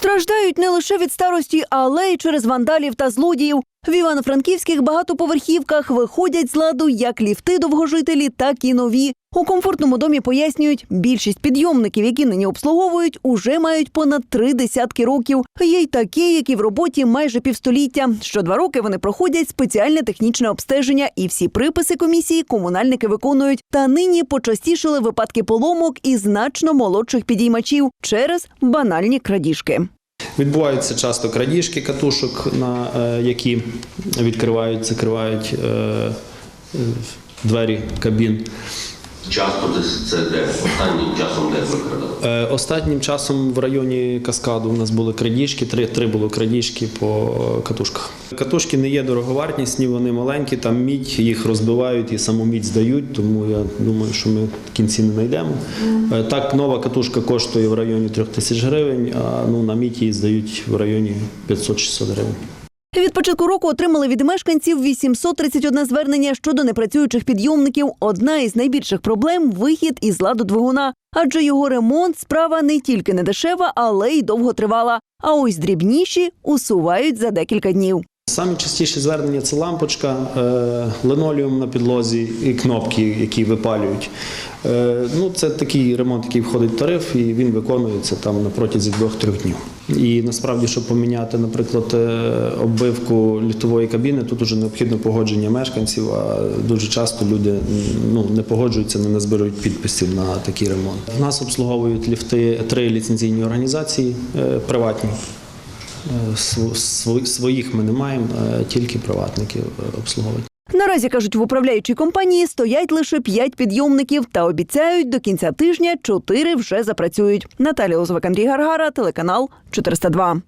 Страждають не лише від старості, але й через вандалів та злодіїв. В івано-франківських багатоповерхівках виходять з ладу як ліфти довгожителі, так і нові. У комфортному домі пояснюють, більшість підйомників, які нині обслуговують, уже мають понад три десятки років. Є й такі, які в роботі майже півстоліття. Що два роки вони проходять спеціальне технічне обстеження, і всі приписи комісії комунальники виконують. Та нині почастішили випадки поломок і значно молодших підіймачів через банальні крадіжки. Відбуваються часто крадіжки катушок, на е, які відкривають, закривають е, е, двері кабін. Часто це, де останнім часом де викрадали. Е, Останнім часом в районі Каскаду у нас були крадіжки, три, три було крадіжки по катушках. Катушки не є дороговартісні, вони маленькі, там мідь, їх розбивають і саму мідь здають, тому я думаю, що ми в кінці не знайдемо. Е, Так, нова катушка коштує в районі 3 тисяч гривень, а ну, на мідь її здають в районі 500-600 гривень. Від початку року отримали від мешканців 831 звернення щодо непрацюючих підйомників. Одна із найбільших проблем вихід із ладу двигуна, адже його ремонт справа не тільки не дешева, але й довго тривала. А ось дрібніші усувають за декілька днів. Самі частіші звернення це лампочка, е, линолеум на підлозі і кнопки, які випалюють. Е, ну, це такий ремонт, який входить в тариф, і він виконується там на протязі двох-трьох днів. І насправді, щоб поміняти, наприклад, е, оббивку ліфтової кабіни, тут вже необхідно погодження мешканців, а дуже часто люди ну, не погоджуються, не назбирають підписів на такий ремонт. В нас обслуговують ліфти три ліцензійні організації приватні. Е, св- св- Своїх ми не маємо, е, тільки приватників обслуговувати. обслуговують. Наразі кажуть, в управляючій компанії стоять лише п'ять підйомників та обіцяють до кінця тижня чотири вже запрацюють. Наталія Озвак, Андрій Гаргара, телеканал 402.